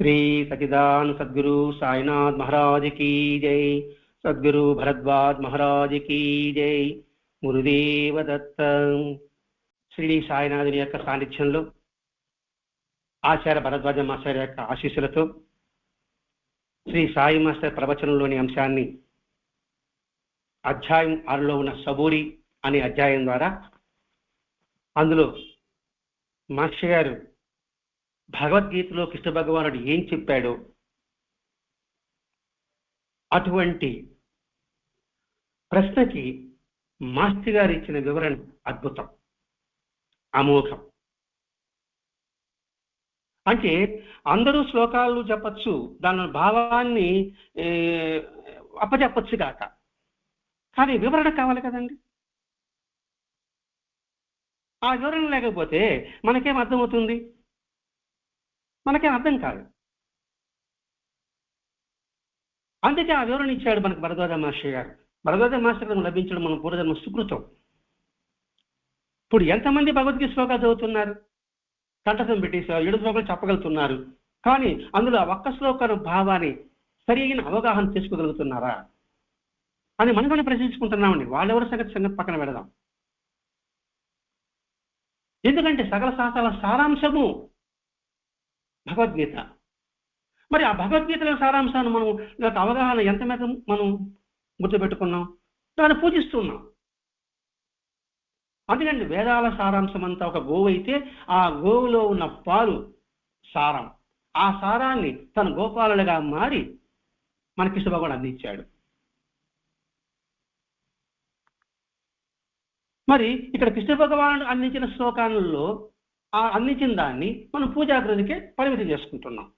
శ్రీ సచిదాన్ సద్గురు సాయినాథ్ మహారాజ్ కీ జై. సద్గురు భరద్వాజ్ మహారాజ్ కీ జై. గురుదేవ దత్త. శ్రీ సాయినాథుని యొక్క సాన్నిధ్యంలో ఆచార్య భరద్వాజ మాస్టర్ యొక్క ఆశీస్సులతో శ్రీ సాయి మాస్టర్ ప్రవచనంలోని అంశాన్ని అధ్యాయం ఆరులో ఉన్న సబూరి అనే అధ్యాయం ద్వారా అందులో మాస్టర్ గారు భగవద్గీతలో కృష్ణ భగవానుడు ఏం చెప్పాడో అటువంటి ప్రశ్నకి మాస్తి గారు ఇచ్చిన వివరణ అద్భుతం అమోఘం. అంటే అందరూ శ్లోకాలు చెప్పచ్చు దాని భావాన్ని అప్పచెప్పచ్చు కాక. కానీ వివరణ కావాలి కదండి. ఆ వివరణ లేకపోతే మనకేం అర్థమవుతుంది? మనకేం అర్థం కాదు. అందుకే ఆ వివరణ ఇచ్చాడు మనకు భరద్వాజ మాస్టర్ గారు. భరద్వాజ మాస్టర్ లభించడం మన పూర్వజన్మ సుకృతం. ఇప్పుడు ఎంతమంది భగవద్గీత శ్లోకాలు చదువుతున్నారు? కంఠసం పెట్టేసారు ఏడు శ్లోకాలు చెప్పగలుగుతున్నారు. కానీ అందులో ఒక్క శ్లోకాల భావాన్ని సరైన అవగాహన చేసుకోగలుగుతున్నారా? అని మనం కూడా ప్రశ్నించుకుంటున్నామండి. వాళ్ళెవరి సంగతి సంగతి పక్కన పెడదాం. ఎందుకంటే సకల శాస్త్రాల సారాంశము భగవద్గీత. మరి ఆ భగవద్గీతలో సారాంశాన్ని మనం గత అవగాహన ఎంత మీద మనం గుర్తుపెట్టుకున్నాం? దాన్ని పూజిస్తున్నాం. అందుకండి వేదాల సారాంశం అంతా ఒక గోవు అయితే ఆ గోవులో ఉన్న పాలు సారం. ఆ సారాన్ని తన గోపాలుడిగా మారి మన కృష్ణ భగవాన్ అందించాడు. మరి ఇక్కడ కృష్ణ భగవానుడు అందించిన శ్లోకాలలో అందించిన దాన్ని మనం పూజాకృతికే పరిమితం చేసుకుంటున్నాం.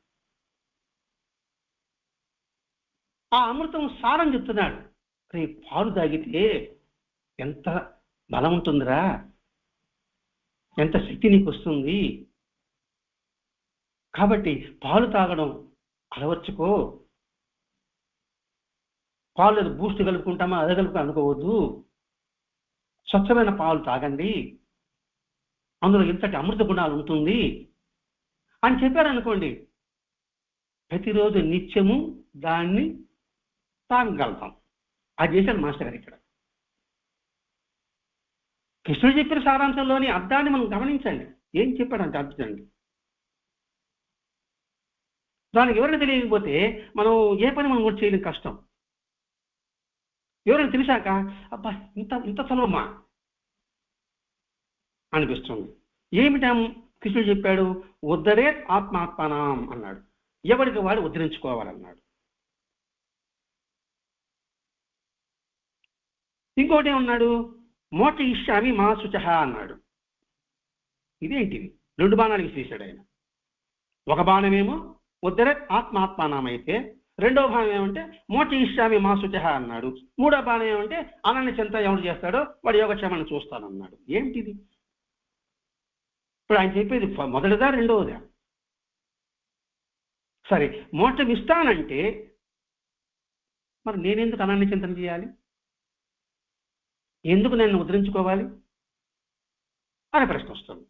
ఆ అమృతం సారం చెప్తున్నాడు. రే పాలు తాగితే ఎంత బలం ఉంటుందిరా? ఎంత శక్తి నీకు వస్తుంది కాబట్టి పాలు తాగడం అలవర్చుకో. పాలు బూస్ట్ కలుపుకుంటామా? అదే కలుపుకో అనుకోవద్దు. స్వచ్ఛమైన పాలు తాగండి. అందులో ఇంతటి అమృత గుణాలు ఉంటుంది అని చెప్పారనుకోండి ప్రతిరోజు నిత్యము దాన్ని తాగగలుగుతాం. అది చేశాడు మాస్టర్ గారు ఇక్కడ. కృష్ణుడు చెప్పిన సారాంశంలోని అర్థాన్ని మనం గమనించండి. ఏం చెప్పాడంటే అర్థండి దానికి ఎవరైనా తెలియకపోతే మనం ఏ పని మనం కూడా చేయడం కష్టం. ఎవరైనా తెలిసాక అబ్బా ఇంత ఇంత సులభమా? అనిపిస్తుంది. ఏమిటా కృష్ణుడు చెప్పాడు? ఉద్ధరే ఆత్మాత్మనాం అన్నాడు. ఎవరికి వాడు ఉద్ధరించుకోవాలన్నాడు. ఇంకోటి ఏమన్నాడు? మోక్ష ఇష్యామి మా శుచ అన్నాడు. ఇదేంటిది? రెండు బాణాలు విసిరేశాడు ఆయన. ఒక బాణమేమో ఉద్దర ఆత్మాత్మానమైతే అయితే రెండో బాణం ఏమంటే మోక్ష ఇష్యామి మా శుచ అన్నాడు. మూడో బాణం ఏమంటే అనన్య చింత ఎవరు చేస్తాడో వాడు యోగక్షేమాన్ని చూస్తానన్నాడు. ఏంటిది ఇప్పుడు ఆయన చెప్పేది మొదటిదా రెండవదా? సరే మోక్షం ఇస్తానంటే మరి నేనెందుకు అనాన్ని చింతన చేయాలి? ఎందుకు నేను ముద్రించుకోవాలి అనే ప్రశ్న వస్తుంది.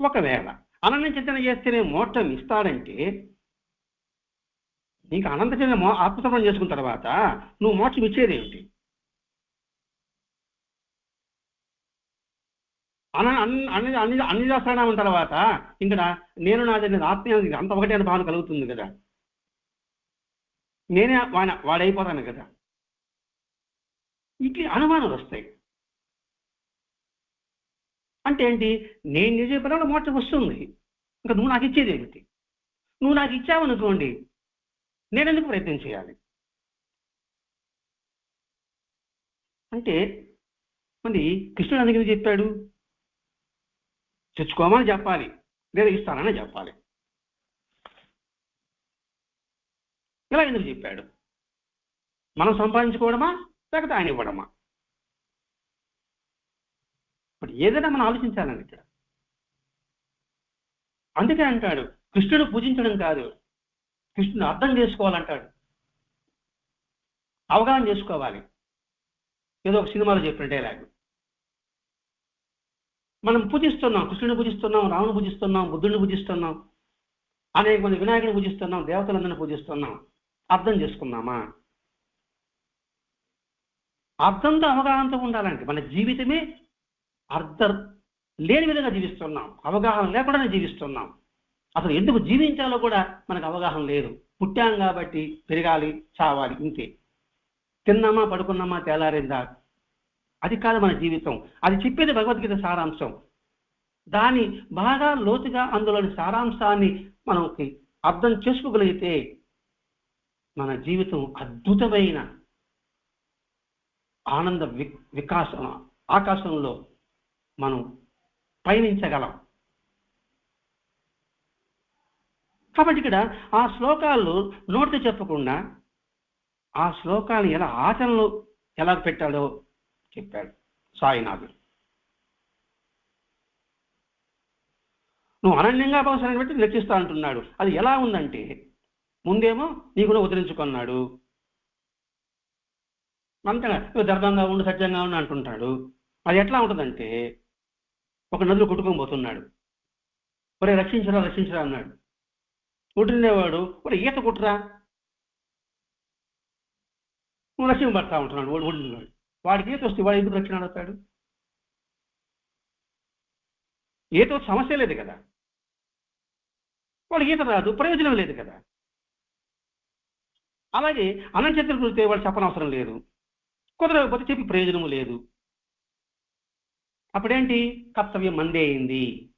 ఒకవేళ అనన్య చింతన చేస్తేనే మోక్షం ఇస్తాడంటే నీకు అనంత చింతన ఆత్మసమరణం చేసుకున్న తర్వాత నువ్వు మోక్షం ఇచ్చేదేమిటి అన అన్ని అన్ని అన్ని అన్ని తర్వాత. ఇక్కడ నేను నాది అనేది ఆత్మీయ అంత ఒకటే అనే భావన కలుగుతుంది కదా. నేనే వాడిన వాడైపోతాను కదా. ఇట్లా అనుమానాలు వస్తాయి. అంటే ఏంటి? నేను నిజ పరంలో మోట వస్తుంది. ఇంకా నువ్వు నాకు ఇచ్చేది ఏమిటి? నువ్వు నాకు ఇచ్చావనుకోండి నేను ఎందుకు ప్రయత్నం చేయాలి? అంటే మరి కృష్ణుడు అందుకని చెప్పాడు? తెచ్చుకోమని చెప్పాలి. లేదా ఇస్తానని చెప్పాలి. ఇలా ఎందుకు చెప్పాడు? మనం సంపాదించుకోవడమా? లేకపోతే ఆయన ఇవ్వడమా? ఇప్పుడు ఏదైనా మనం ఆలోచించాలండి ఇక్కడ. అందుకే అంటాడు కృష్ణుడు పూజించడం కాదు కృష్ణుడు అర్థం చేసుకోవాలంటాడు. అవగాహన చేసుకోవాలి. ఏదో ఒక సినిమాలో చెప్పిన డైలాగ్ మనం పూజిస్తున్నాం కృష్ణుని పూజిస్తున్నాం రాముని పూజిస్తున్నాం బుద్ధుడిని పూజిస్తున్నాం అనేక మంది వినాయకుడిని పూజిస్తున్నాం దేవతలందరినీ పూజిస్తున్నాం. అర్థం చేసుకున్నామా అర్థంతో అవగాహనతో ఉండాలంటే మన జీవితమే అర్థం లేని విధంగా జీవిస్తున్నాం. అవగాహన లేకుండానే జీవిస్తున్నాం. అసలు ఎందుకు జీవించాలో కూడా మనకు అవగాహన లేదు. పుట్టాం కాబట్టి పెరగాలి చావాలి ఇంతే. తిన్నామా పడుకున్నామా తేలారేందా అది కాదు మన జీవితం. అది చెప్పేది భగవద్గీత సారాంశం. దాని బాగా లోతుగా అందులోని సారాంశాన్ని మనకి అర్థం చేసుకోగలిగితే మన జీవితం అద్భుతమైన ఆనంద వి వికాసం ఆకాశంలో మనం పయనించగలం. కాబట్టి ఇక్కడ ఆ శ్లోకాలు నోటితో చెప్పకుండా ఆ శ్లోకాన్ని ఎలా ఆచరణలో ఎలా పెట్టాడో చెప్పాడు సాయినాథుడు నువ్వు అనన్యంగా అవసరాన్ని బట్టి రక్షిస్తా అంటున్నాడు. అది ఎలా ఉందంటే ముందేమో నీ కూడా ఉద్ధరించుకున్నాడు అంతగా దర్భంగా ఉండు సత్యంగా ఉండు అంటుంటాడు. అది ఎట్లా ఉంటుందంటే ఒక నదులు కొట్టుకొని పోతున్నాడు. ఒరే రక్షించరా రక్షించరా అన్నాడు. కొట్టినేవాడు ఒరే ఈత కుట్రా నువ్వు రక్షింపడతా పడతా ఉంటున్నాడు వాడు ఓడినవాడు వాడికి ఈత వస్తే వాడు ఎందుకు రక్షణ అడుగుతాడు ఏదో సమస్య లేదు కదా. వాడు ఈత రాదు ప్రయోజనం లేదు కదా. అలాగే అనంతరం కుదిరితే వాడు చెప్పనవసరం లేదు. కుదరకపోతే చెప్పి ప్రయోజనం లేదు. అప్పుడేంటి? కర్తవ్యం మందే అయింది.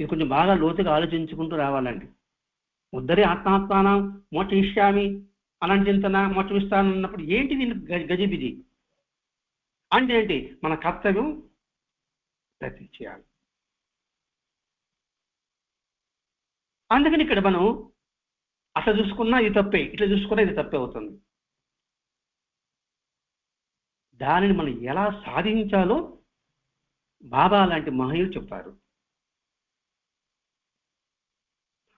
ఇది కొంచెం బాగా లోతుగా ఆలోచించుకుంటూ రావాలండి. ఉద్దరి ఆత్మాత్మానం మోక్ష ఇష్యామి అనంచింతన మోక్షమిస్తానన్నప్పుడు ఏంటి దీన్ని గజిబిది అంటే ఏంటి? మన కర్తవ్యం ప్రతి చేయాలి. అందుకని ఇక్కడ మనం అట్లా చూసుకున్నా ఇది తప్పే ఇట్లా చూసుకున్నా ఇది తప్పే అవుతుంది. దానిని మనం ఎలా సాధించాలో బాబా లాంటి మహనీయులు చెప్పారు.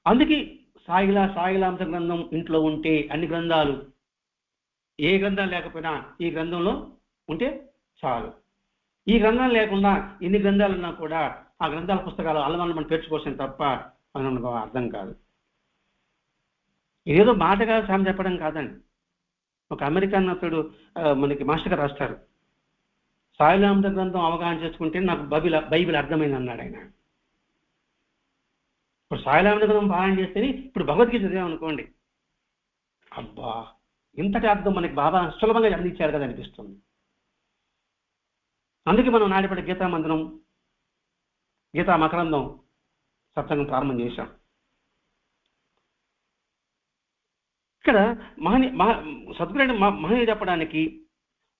అందుకే సాయిలా సాయిలాంశ గ్రంథం ఇంట్లో ఉంటే అన్ని గ్రంథాలు ఏ గ్రంథాలు లేకపోయినా ఈ గ్రంథంలో ఉంటే చాలు. ఈ గ్రంథం లేకుండా ఎన్ని గ్రంథాలు ఉన్నా కూడా ఆ గ్రంథాల పుస్తకాలు అల్లమల్ల మనం పేర్చుకోవాల్సిన తప్ప మనం అర్థం కాదు. ఇదేదో మాటగా సాయం చెప్పడం కాదండి. ఒక అమెరికన్ అతడు మనకి మాస్టర్ గారు రాస్తారు. సాయిలాంశ గ్రంథం అవగాహన చేసుకుంటే నాకు బైబిల్ బైబిల్ అర్థమైంది అన్నాడు ఆయన. ఇప్పుడు సాయిలాంశ గ్రంథం పారాయణ చేస్తేనే ఇప్పుడు భగవద్గీత చదివామనుకోండి అబ్బా! ఇంతటి అర్థం మనకి బాబా సులభంగా అందించారు కదా అనిపిస్తుంది. అందుకే మనం నాడిపడి గీతా మందిరం గీతా మకరందం సత్సంగం ప్రారంభం చేశాం. ఇక్కడ మహని మహ సద్గురుని మహనీయుడు చెప్పడానికి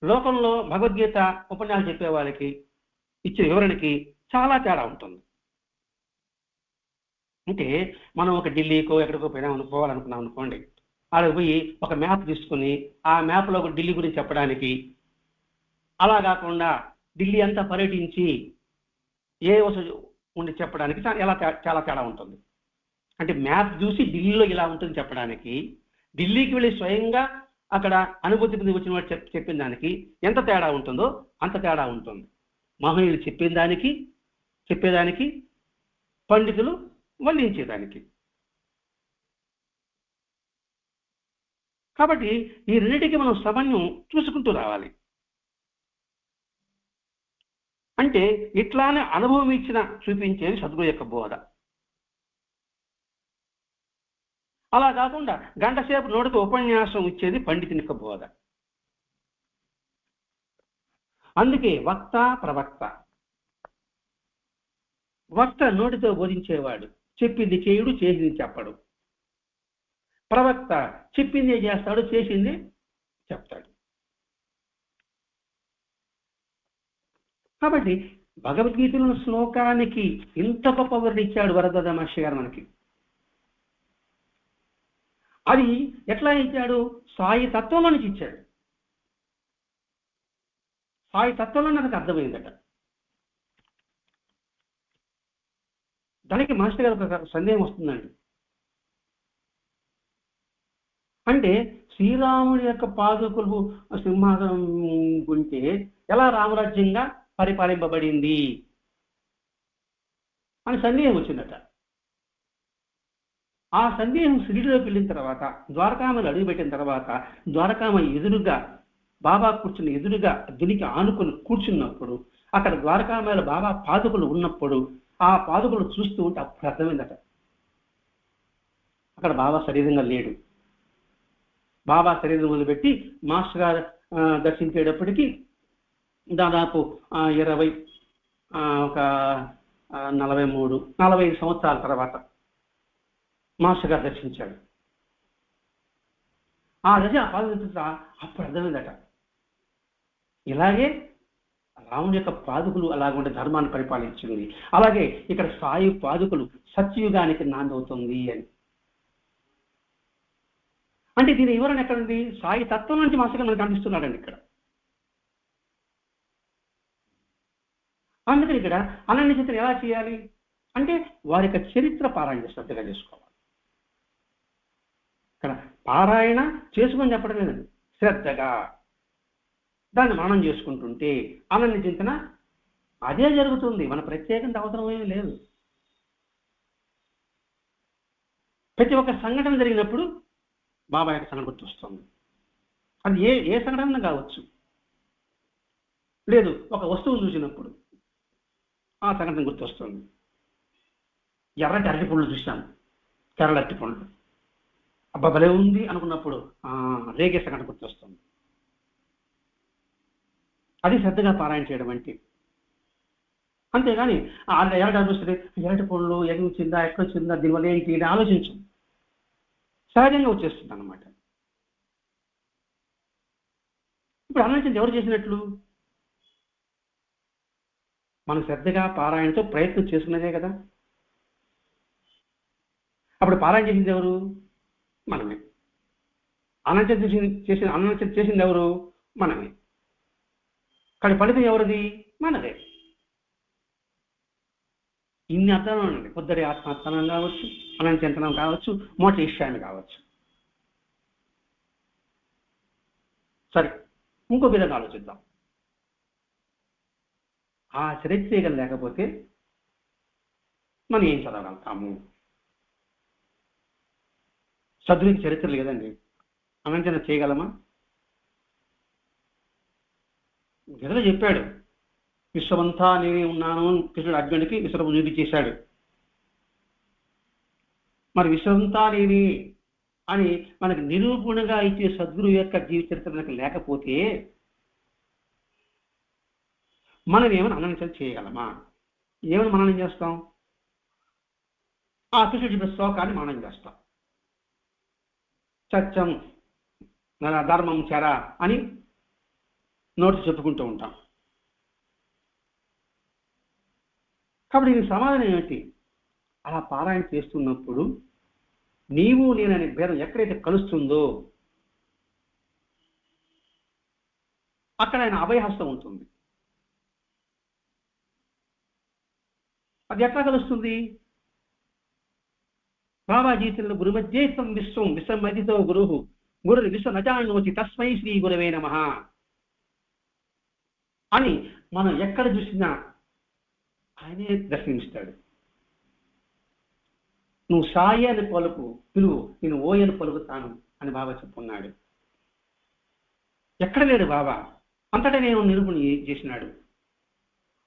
లోకంలో భగవద్గీత ఉపన్యాసాలు చెప్పే వాళ్ళకి ఇచ్చే వివరణకి చాలా తేడా ఉంటుంది. అంటే మనం ఒక ఢిల్లీకో ఎక్కడికో పోయినా పోవాలనుకున్నాం అనుకోండి ఆడ పోయి ఒక మ్యాప్ తీసుకుని ఆ మ్యాప్లో ఒక ఢిల్లీ గురించి చెప్పడానికి అలా కాకుండా ఢిల్లీ అంతా పర్యటించి ఏ వసతి ఉండి చెప్పడానికి ఎలా చాలా తేడా ఉంటుంది. అంటే మ్యాప్ చూసి ఢిల్లీలో ఇలా ఉంటుంది చెప్పడానికి ఢిల్లీకి వెళ్ళి స్వయంగా అక్కడ అనుభూతి పొంది వచ్చిన వాడు చెప్ చెప్పిన దానికి ఎంత తేడా ఉంటుందో అంత తేడా ఉంటుంది. మహనీయులు చెప్పిన దానికి చెప్పేదానికి పండితులు వర్ణించేదానికి కాబట్టి ఈ రెండింటికి మనం సమన్యం చూసుకుంటూ రావాలి. అంటే ఇట్లానే అనుభవం ఇచ్చిన చూపించేది సద్గురు యొక్క బోధ. అలా కాకుండా గంటసేపు నోటితో ఉపన్యాసం ఇచ్చేది పండితుని యొక్క బోధ. అందుకే వక్త ప్రవక్త. వక్త నోటితో బోధించేవాడు. చెప్పింది చేయుడు చేసింది చెప్పడు. ప్రవక్త చెప్పింది చేస్తాడు చేసింది చెప్తాడు. కాబట్టి భగవద్గీతలో శ్లోకానికి ఇంత గొప్ప వివరణ ఇచ్చాడు వరదద మహర్షి గారు మనకి. అది ఎట్లా ఇచ్చాడు? సాయి తత్వంలో నుంచి ఇచ్చాడు. సాయి తత్వంలో నాకు అర్థమైందట. దానికి మాస్టర్ గారు ఒక సందేహం వస్తుందండి. అంటే శ్రీరాముడి యొక్క పాదుకులు సింహాసనం ఉంటే ఎలా రామరాజ్యంగా పరిపాలింపబడింది అని సందేహం వచ్చిందట. ఆ సందేహం షిరిడిలోకి వెళ్ళిన తర్వాత ద్వారకామని అడుగుపెట్టిన తర్వాత ద్వారకామ ఎదురుగా బాబా కూర్చుని ఎదురుగా దునికి ఆనుకుని కూర్చున్నప్పుడు అక్కడ ద్వారకామల బాబా పాదుకులు ఉన్నప్పుడు ఆ పాదుకులు చూస్తూ ఉంటే అప్పుడు అర్థమైందట. అక్కడ బాబా శరీరంగా లేడు. బాబా శరీరం వదిలిపెట్టి మాస్టర్ గారు దర్శించేటప్పటికీ దాదాపు ఇరవై ఒక నలభై మూడు నలభై ఐదు సంవత్సరాల తర్వాత మాస్టర్ గారు దర్శించాడు. ఆ దశ ఆ పాదయాత్ర అప్పుడు అర్థమైందట. ఇలాగే రాముని యొక్క పాదుకులు అలాగుండే ధర్మాన్ని పరిపాలించింది. అలాగే ఇక్కడ సాయి పాదుకులు సత్యయుగానికి నాంది అవుతుంది అని. అంటే దీని వివరణ ఎక్కడుంది సాయి తత్వం నుంచి మాస్టర్ గారు మనకు అందిస్తున్నాడండి ఇక్కడ. అందుకని ఇక్కడ అనన్య చింతన ఎలా చేయాలి? అంటే వారి యొక్క చరిత్ర పారాయణ శ్రద్ధగా చేసుకోవాలి. ఇక్కడ పారాయణ చేసుకొని చెప్పడం లేదండి. శ్రద్ధగా. దాన్ని మనం చేసుకుంటుంటే అనన్య చింతన అదే జరుగుతుంది. మన ప్రత్యేకంగా అవసరం ఏమీ లేదు. ప్రతి ఒక్క సంఘటన జరిగినప్పుడు బాబా యొక్క సంఘటన గుర్తొస్తుంది. అది ఏ ఏ సంఘటన కావచ్చు. లేదు ఒక వస్తువును చూసినప్పుడు. ఆ సంఘటన గుర్తొస్తుంది. ఎర్రటి అరటి పండ్లు చూశాను తెరలట్టి పండ్లు. అబ్బా భలే ఉంది అనుకున్నప్పుడు ఆ రేగే సంఘటన గుర్తొస్తుంది. అది శ్రద్ధగా పారాయణ చేయడం అంటే. అంతేగాని ఆ ఎరటి అనిపిస్తుంది ఎరటి పండ్లు ఎక్కడ వచ్చిందా ఎక్కడ వచ్చిందా దీనివల్ల ఏంటి అని ఆలోచించు. సహజంగా వచ్చేస్తుంది అనమాట ఇప్పుడు ఆలోచించి ఎవరు చేసినట్లు? మనం శ్రద్ధగా పారాయణతో ప్రయత్నం చేసుకున్నదే కదా. అప్పుడు పారాయణ చేసింది ఎవరు? మనమే. అనంతం చేసి చేసిన అనంతం చేసింది ఎవరు? మనమే. కానీ ఫలితం ఎవరిది? మనదే. ఇన్ని అర్థాలు ఉండండి. పొద్దుడి ఆత్మార్థనం కావచ్చు అనంతంతనం కావచ్చు మోట ఇష్టాన్ని కావచ్చు. సరే ఇంకో విధంగా ఆలోచిద్దాం. ఆ చరిత్రగా లేకపోతే మనం ఏం చదవగలుగుతాము? చదువుకి చరిత్ర లేదండి అనంతన చేయగలమా? గదిలో చెప్పాడు విశ్వమంతా నేనే ఉన్నాను అని కృష్ణుడు అర్జునుడికి విశ్వరూపం చూపించేశాడు మరి విశ్వమంతా నేనే అని మనకు నిరూపణగా ఇచ్చే సద్గురు యొక్క జీవిత చరిత్ర మనకు లేకపోతే మనం ఏమైనా అననం చేయగలమా? ఏమైనా మననం చేస్తాం? ఆ కృష్ణుడు చెప్పిన శ్లోకాన్ని మననం చేస్తాం. సత్యం ధర్మం చెర అని నోటి చెప్పుకుంటూ ఉంటాం. కాబట్టి దీనికి సమాధానం ఏమిటి? అలా పారాయణ చేస్తున్నప్పుడు నీవు నేననే భేదం ఎక్కడైతే కలుస్తుందో అక్కడ ఆయన అభయహస్తం ఉంటుంది. అది ఎట్లా కలుస్తుంది? బాబా గురు గురుమధ్యేత్వం విశ్వం విశ్వమతితో గురు. గురు విశ్వ నజానోచి తస్మై శ్రీ గురవే నమ. అని మనం ఎక్కడ చూసినా ఆయనే దర్శనమిస్తాడు. నువ్వు సాయి అని పలుకు పిలువు నేను ఓయని పలుకుతాను అని బాబా చెప్పున్నాడు. ఎక్కడ లేడు బాబా? అంతటా నేను నిరూపణ చేసినాడు.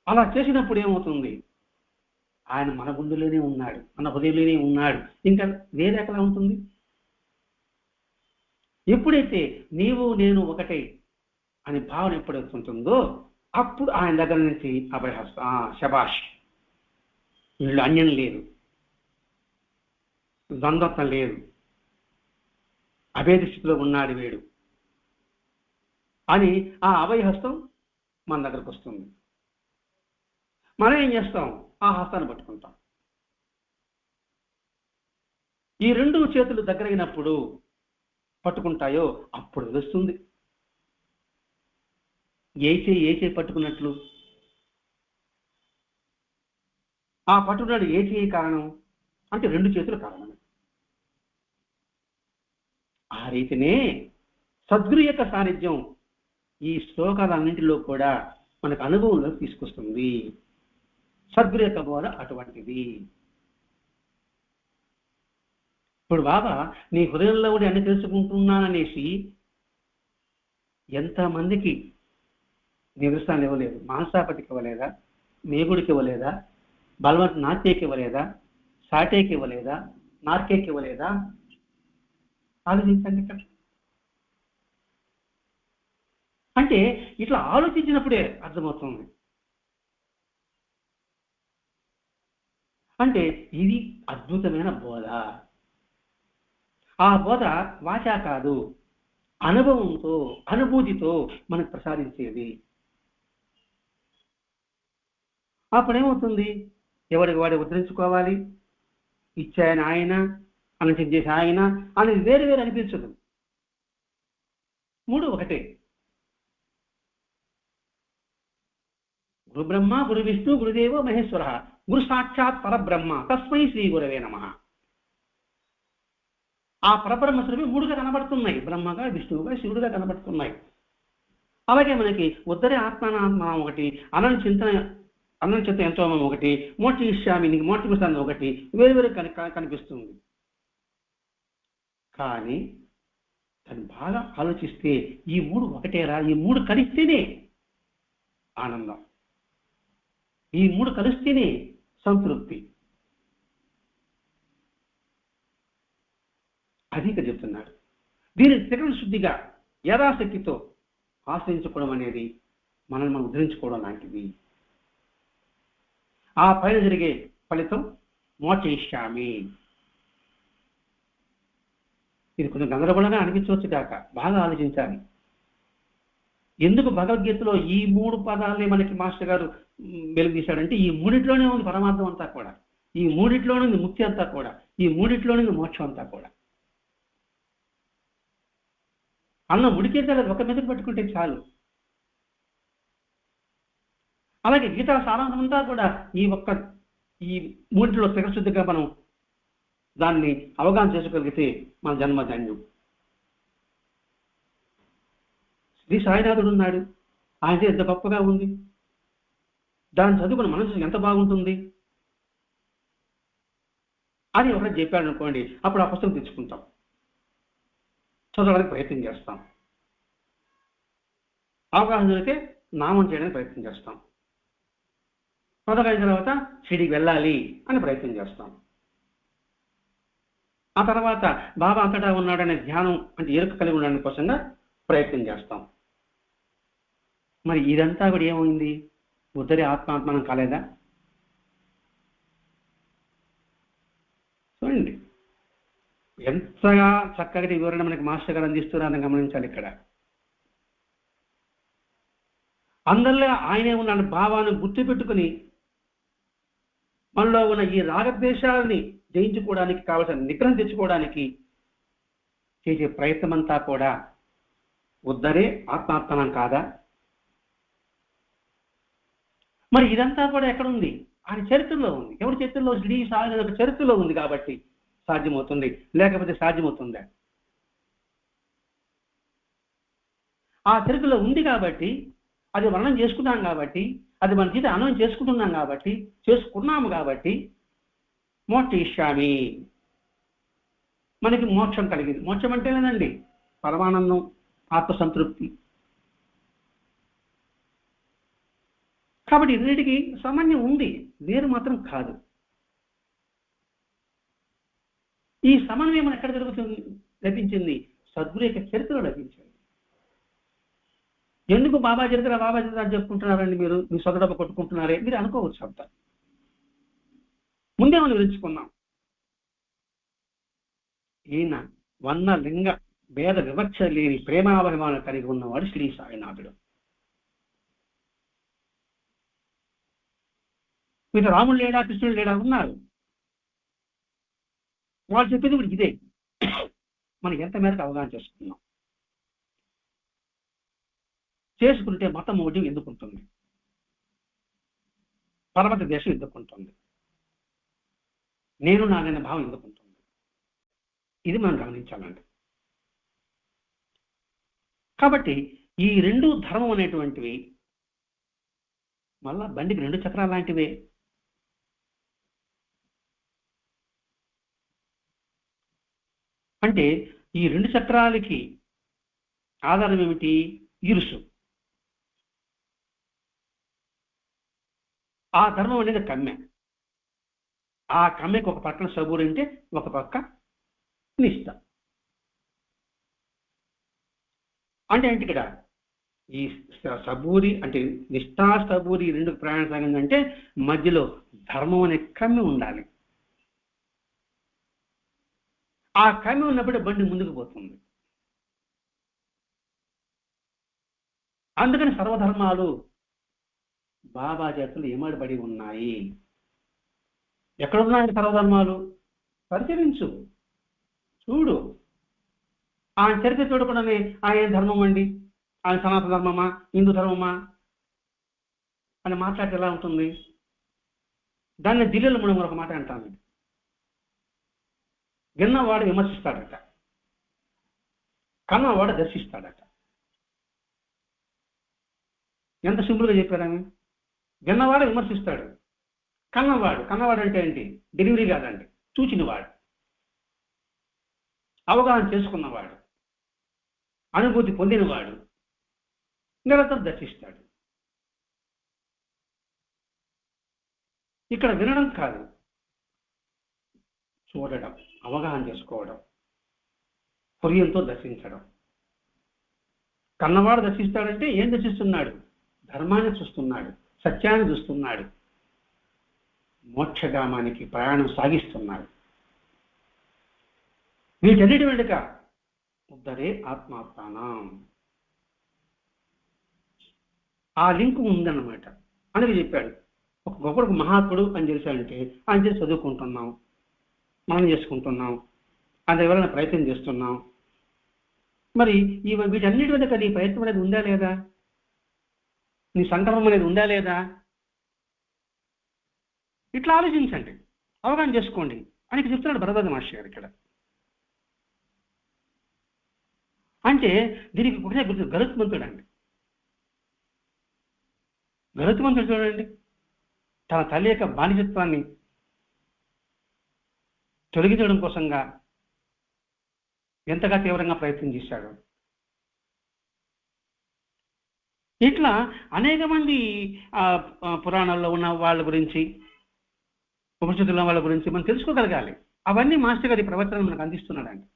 అలా చేసినప్పుడు ఏమవుతుంది? ఆయన మన గుండెలోనే ఉన్నాడు మన హృదయంలోనే ఉన్నాడు. ఇంకా వేరే ఎక్కడ ఉంటుంది? ఎప్పుడైతే నీవు నేను ఒకటే అనే భావన ఎప్పుడైతే ఉంటుందో అప్పుడు ఆయన దగ్గర నుంచి అభయహస్త శబాష్ వీళ్ళు అన్యం లేదు ద్వంద్వత్వం లేదు. అభేద స్థితిలో ఉన్నాడు వీడు అని ఆ అభయహస్తం మన దగ్గరకు వస్తుంది. మనం ఏం చేస్తాం? ఆ హస్తాన్ని పట్టుకుంటాం. ఈ రెండు చేతులు దగ్గరైనప్పుడు పట్టుకుంటాయో అప్పుడు తెలుస్తుంది. ఏ చేయి ఏ చేయి పట్టుకున్నట్లు? ఆ పట్టుకున్నాడు ఏ చేయి కారణం? అంటే రెండు చేతులు కారణం. ఆ రీతినే సద్గురు యొక్క సాన్నిధ్యం ఈ శ్లోకాలన్నింటిలో కూడా మనకు అనుభవంలో తీసుకొస్తుంది. సద్గురు బోధ అటువంటిది. ఇప్పుడు బాబా నీ హృదయంలో కూడా అన్ని తెలుసుకుంటున్నాననేసి ఎంతమందికి నిదర్శనాలు ఇవ్వలేదు. మాంసాపతికి ఇవ్వలేదా? మేగుడికి ఇవ్వలేదా? బలవంత్ నాట్యకి ఇవ్వలేదా? సాటేకి ఇవ్వలేదా? నార్కేకి ఇవ్వలేదా? ఆలోచించండి ఇక్కడ. అంటే ఇట్లా ఆలోచించినప్పుడే అర్థమవుతుంది. అంటే ఇది అద్భుతమైన బోధ. ఆ బోధ వాచా కాదు అనుభవంతో అనుభూతితో మనకు ప్రసాదించేది. అప్పుడేమవుతుంది? ఎవరికి వాడు ఉద్ధరించుకోవాలి? ఇచ్చాయన ఆయన అనంతం చేసి ఆయన అనేది వేరు వేరు అనిపించదు. మూడు ఒకటే. గురు బ్రహ్మ గురు విష్ణు గురుదేవ మహేశ్వర. గురుసాక్షాత్ పరబ్రహ్మ. తస్మై శ్రీ గురవే నమ. ఆ పరబ్రహ్మ స్వరూపి మూడుగా కనబడుతున్నాయి. బ్రహ్మగా విష్ణువుగా శివుడుగా కనబడుతున్నాయి. అలాగే మనకి ఉద్దరి ఆత్మానాత్మ ఒకటి అనని చింతన అనంత చింత ఎంతో ఒకటి మోటి ఇష్యామి నీకు మోటి ఒకటి వేరు వేరు కనిపిస్తుంది. కానీ దాన్ని బాగా ఆలోచిస్తే ఈ మూడు ఒకటేరా ఈ మూడు కలిస్తేనే ఆనందం. ఈ మూడు కలిస్తేనే సంతృప్తి. అధిక చెప్తున్నాడు. దీని సెకండ్ శుద్ధిగా యథాశక్తితో ఆశ్రయించుకోవడం అనేది మనల్ని మనం ఉద్ధరించుకోవడం లాంటిది. ఆ పైన జరిగే ఫలితం మోచేష్యామి ఇది కొంచెం గందరగోళంగా అనిపించవచ్చు కాక బాగా ఆలోచించాలి. ఎందుకు భగవద్గీతలో ఈ మూడు పదాలే మనకి మాస్టర్ గారు మ్, వెలుగుతీశాడంటే ఈ మూడిట్లోనే ఉంది పరమార్థం అంతా కూడా. ఈ మూడిట్లోనే ఉంది ముక్తి అంతా కూడా. ఈ మూడిట్లోనే ఉంది మోక్షం అంతా కూడా. అన్నం ఉడికేసేలా ఒక మెదడు పెట్టుకుంటే చాలు. అలాగే గీతా సారాంశం అంతా కూడా ఈ ఒక్క ఈ మూడిలో శుద్ధిగా మనం దాన్ని అవగాహన చేసుకోగలిగితే మన జన్మధన్యం శ్రీ సాయినాథుడు ఉన్నాడు. ఆయన ఎంత గొప్పగా ఉంది? దాన్ని చదువుకున్న మనసు ఎంత బాగుంటుంది? అని ఒకరు చెప్పాడు అనుకోండి అప్పుడు ఆ పుస్తకం తెచ్చుకుంటాం. చదవడానికి ప్రయత్నం చేస్తాం. అవగాహన దొరికితే నామం చేయడానికి ప్రయత్నం చేస్తాం. చదవగలిగిన తర్వాత షిడికి వెళ్ళాలి అని ప్రయత్నం చేస్తాం. ఆ తర్వాత బాబా అంతటా ఉన్నాడనే ధ్యానం అంటే ఎరుక కలిగి ఉండడానికి కోసంగా ప్రయత్నం చేస్తాం. మరి ఇదంతా కూడా ఏమైంది? ఉదరి ఆత్మాత్మనం కాలేదా? చూడండి. ఎంతగా చక్కగా వివరణ మనకి మాస్టర్ గారు అందిస్తున్నారని గమనించాలి ఇక్కడ. అందరిలో ఆయనే ఉన్న భావాన్ని గుర్తుపెట్టుకుని మనలో ఉన్న ఈ రాగద్వేషాలని జయించుకోవడానికి కావలసిన నిగ్రహం తెచ్చుకోవడానికి చేసే ప్రయత్నం అంతా కూడా ఉద్దరే ఆత్మాత్మనం కాదా? మరి ఇదంతా కూడా ఎక్కడుంది ఆయన చరిత్రలో ఉంది. ఎవరి చరిత్రలో? శ్రీ సాయి చరిత్రలో ఉంది కాబట్టి సాధ్యమవుతుంది. లేకపోతే సాధ్యమవుతుందా? ఆ చరిత్రలో ఉంది కాబట్టి అది వర్ణం చేసుకున్నాం కాబట్టి అది మన జీవితం అన్వయం చేసుకుంటున్నాం కాబట్టి చేసుకున్నాము కాబట్టి మోక్షిష్యామి. మనకి మోక్షం కలిగింది. మోక్షం అంటే లేదండి పరమానందం ఆత్మసంతృప్తి. కాబట్టి రెండింటికి సామాన్యం ఉంది వేరు మాత్రం కాదు. ఈ సమన్వయం ఎక్కడ జరుగుతుంది? లభించింది. సద్గురు యొక్క చరిత్రలో లభించింది. ఎందుకు బాబా చరిత్ర బాబా చరిత్ర చెప్పుకుంటున్నారండి మీరు? మీ సొంత కొట్టుకుంటున్నారే? మీరు అనుకోవచ్చు అంత. ముందే మనం వివరించుకున్నాం. ఈయన వన్న లింగ భేద వివక్ష లేని ప్రేమాభిమానం కలిగి ఉన్నవాడు శ్రీ సాయినాథుడు. మీరు రాముడు లేడా కృష్ణుడు లేడా ఉన్నారు వాళ్ళు చెప్పేది ఇప్పుడు ఇదే. మనం ఎంత మేరకు అవగాహన చేసుకున్నాం? చేసుకుంటే మతం ఒకటి ఎందుకుంటుంది పర్వత దేశం ఎందుకుంటుంది నేను నాదైన భావం ఎందుకుంటుంది ఇది మనం గమనించాలండి. కాబట్టి ఈ రెండు ధర్మం అనేటువంటివి మళ్ళా బండికి రెండు చక్రాలు లాంటివే. అంటే ఈ రెండు చక్రాలకి ఆధారం ఏమిటి? ఇరుసు. ఆ ధర్మం అనేది కమ్మె. ఆ కమ్మెకి ఒక పక్కన సబూరి అంటే ఒక పక్క నిష్ట. అంటే ఏంటి ఇక్కడ? ఈ సబూరి అంటే నిష్ఠా సబూరి రెండు ప్రయాణ సాగిందంటే మధ్యలో ధర్మం అనే కమ్మి ఉండాలి. ఆ కమ్మి ఉన్నప్పుడే బండి ముందుకు పోతుంది. అందుకని సర్వధర్మాలు బాబా చేతులు ఇమడబడి ఉన్నాయి? ఎక్కడున్నాయండి సర్వధర్మాలు? పరిశీలించు. చూడు. ఆయన చరిత్ర చూడకుండానే ఆయన ధర్మం అండి? ఆయన సనాతన ధర్మమా? హిందూ ధర్మమా? అని మాట్లాడితే ఎలా ఉంటుంది? దాన్ని ఢిల్లీలో మనం మరొక మాట అంటామండి. విన్నవాడు విమర్శిస్తాడట. కన్నవాడు దర్శిస్తాడట. ఎంత సింపుల్గా చెప్పారామె విన్నవాడు విమర్శిస్తాడు. కన్నవాడు కన్నవాడు అంటే ఏంటి? డెలివరీ కాదండి చూచినవాడు. అవగాహన చేసుకున్నవాడు. అనుభూతి పొందినవాడు. నిరంతరం దర్శిస్తాడు. ఇక్కడ వినడం కాదు. చూడడం. అవగాహన చేసుకోవడం పుర్యంతో దర్శించడం. కన్నవాడు దర్శిస్తాడంటే ఏం దర్శిస్తున్నాడు? ధర్మాన్ని చూస్తున్నాడు సత్యాన్ని చూస్తున్నాడు మోక్షగామానికి ప్రయాణం సాగిస్తున్నాడు. వీటన్నిటి వెనుక ఉద్దరే ఆత్మాత్మానం ఆ లింక్ ఉందన్నమాట. అనేది చెప్పాడు ఒక గొప్ప మహాత్ముడు అని తెలిసాడంటే ఆయన చేసి చదువుకుంటున్నాం. మనం చేసుకుంటున్నాం. అందువలన ఎవరైనా ప్రయత్నం చేస్తున్నాం. మరి ఈ వీటన్నిటి వెనుక నీ ప్రయత్నం అనేది ఉందా లేదా? నీ సంకల్పం అనేది ఉందా లేదా? ఇట్లా ఆలోచించండి. అవగాహన చేసుకోండి. అని చెప్తున్నాడు భరద్వాజ మహర్షి గారు ఇక్కడ. అంటే దీనికి ఒకటే గుర్తు గరుత్మంతుడు అండి. గరుత్మంతుడు చూడండి. తన తల్లి యొక్క బానిసత్వాన్ని తొలగించడం కోసంగా ఎంతగా తీవ్రంగా ప్రయత్నం చేశాడు. ఇట్లా అనేక మంది ఆ, పురాణాల్లో ఉన్న వాళ్ళ గురించి ఉపనిషత్తుల వాళ్ళ గురించి మనం తెలుసుకోగలగాలి. అవన్నీ మాస్టర్ గారి ప్రవర్తన మనకు అందిస్తున్నాడండి.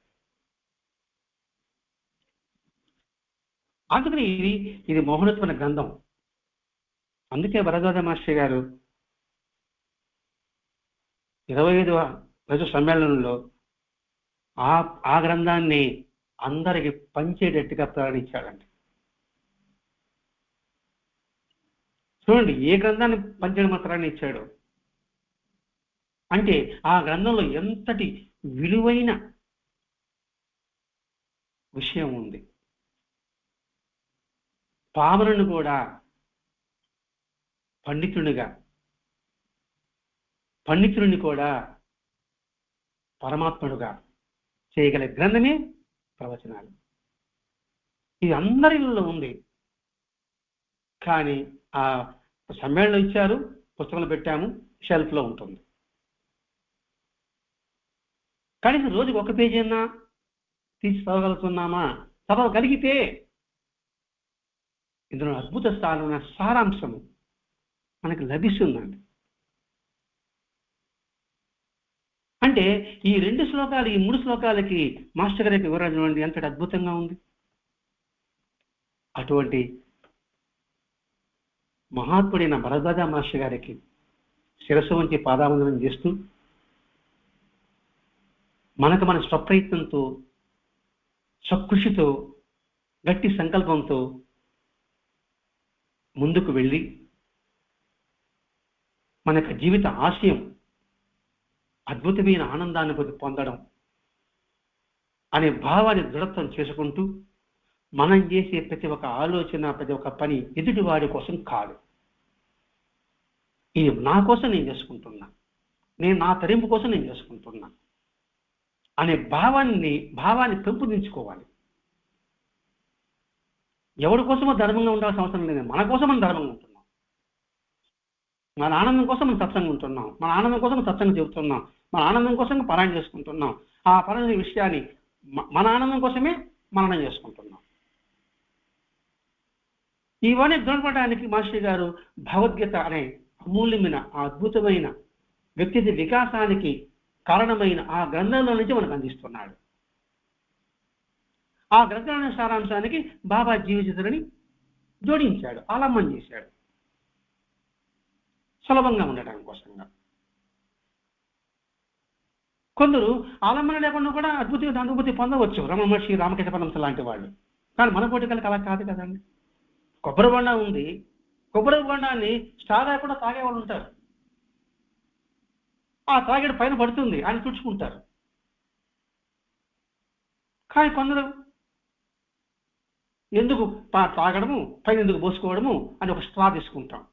అందుకని ఇది ఇది మోహనత్వన గ్రంథం. అందుకే వరదోద మాస్టర్ గారు ఇరవై ఐదవ ప్రజ సమ్మేళనంలో ఆ ఆ గ్రంథాన్ని అందరికి పంచేటట్టుగా ప్రయాణించాడండి చూడండి ఏ గ్రంథాన్ని పంచడం మాత్రాన్ని ఇచ్చాడు అంటే ఆ గ్రంథంలో ఎంతటి విలువైన విషయం ఉంది? పామరుని కూడా పండితునిగా పండితుడిని కూడా పరమాత్ముడుగా చేయగల గ్రంథమే ప్రవచనాలు. ఇది అందరిలో ఉంది. కానీ ఆ సమ్మేళనం ఇచ్చారు పుస్తకంలో పెట్టాము షెల్ఫ్లో ఉంటుంది. కనీసం రోజుకి ఒక పేజీ అన్నా తీసి చదవగలుగుతున్నామా? చదవగలిగితే ఇందులో అద్భుత స్థానం సారాంశము మనకు లభిస్తుందండి. అంటే ఈ రెండు శ్లోకాలు ఈ మూడు శ్లోకాలకి మాస్టర్ గారి యొక్క వివరణ చూడండి. ఎంతటి అద్భుతంగా ఉంది. అటువంటి మహాత్ముడైన భరద్వాజ మాస్టర్ గారికి శిరస్సు వంచి పాదావందనం చేస్తూ మనకు మన స్వప్రయత్నంతో స్వకృషితో గట్టి సంకల్పంతో ముందుకు వెళ్ళి మన యొక్క జీవిత ఆశయం అద్భుతమైన ఆనందాన్ని పొందడం అనే భావాన్ని దృఢత్వం చేసుకుంటూ మనం చేసే ప్రతి ఒక్క ఆలోచన ప్రతి ఒక్క పని ఎదుటి వాడి కోసం కాదు. ఇది నా కోసం నేను చేసుకుంటున్నా. నేను నా తరింపు కోసం నేను చేసుకుంటున్నా అనే భావాన్ని భావాన్ని పెంపొందించుకోవాలి. ఎవరి కోసమో ధర్మంగా ఉండాల్సిన అవసరం లేదు. మన కోసం మనం ధర్మంగా ఉంటున్నాం. మన ఆనందం కోసం మనం సత్సంగం ఉంటున్నాం. మన ఆనందం కోసం సత్సంగం చెబుతున్నాం. మన ఆనందం కోసం పారాయణ చేసుకుంటున్నాం. ఆ పరాయణ విషయాన్ని మన ఆనందం కోసమే మననం చేసుకుంటున్నాం. ఇవన్నీ దృఢపడడానికి మహర్షి గారు భగవద్గీత అనే అమూల్యమైన ఆ అద్భుతమైన వ్యక్తి వికాసానికి కారణమైన ఆ గ్రంథంలో నుంచి మనకు అందిస్తున్నాడు. ఆ గ్రంథాల సారాంశానికి బాబా జీవితని జోడించాడు ఆలంబం చేశాడు. సులభంగా ఉండటం కోసంగా. కొందరు ఆలంబన లేకుండా కూడా అద్భుతంగా అనుభూతి పొందవచ్చు. రమణ మహర్షి రామకృష్ణ పరమహంస లాంటి వాళ్ళు. కానీ మన పోటీకలకు అలా కాదు కదండి. కొబ్బరి బొండ ఉంది. కొబ్బరి బొండాన్ని స్టార్ లేకుండా తాగేవాళ్ళు ఉంటారు. ఆ తాగేడు పైన పడుతుంది. ఆయన తుడుచుకుంటారు. కానీ కొందరు ఎందుకు తాగడము పైన ఎందుకు పోసుకోవడము అని ఒక స్ట్రా తీసుకుంటాం.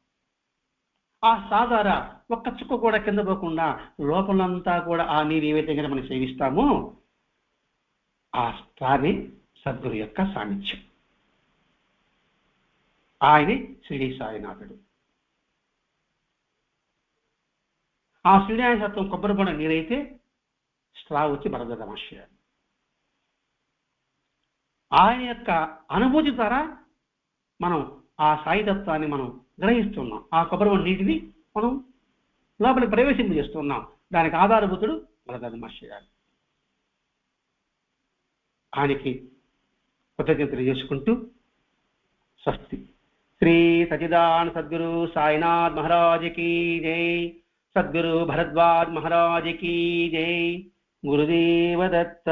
ఆ సాధార ఒక్క చుక్క కూడా కింద పోకుండా లోపలంతా కూడా ఆ నీరు ఏవైతే కనుక మనం సేవిస్తామో ఆ స్ట్రాని సద్గురు యొక్క సాన్నిధ్యం. ఆయనే శ్రీ సాయినాథుడు. ఆ శ్రీనారాయణ సత్వం కొబ్బరి బొండ నీరైతే స్ట్రా వచ్చి భరతమాశ్రయ ఆయన యొక్క అనుభూతి ద్వారా మనం ఆ సాయితత్వాన్ని మనం గ్రహిస్తున్నాం. ఆ కొబ్బరి నీటిని మనం లోపలికి ప్రవేశింపజేస్తున్నాం దానికి ఆధారభూతుడు మలదాది మహర్షి గారు ఆయనకి కృతజ్ఞతలు చేసుకుంటూ స్వస్తి. శ్రీ సచిదాన సద్గురు సాయినాథ్ మహారాజకి జై. సద్గురు భరద్వాజ్ మహారాజకి జై. గురుదేవదత్త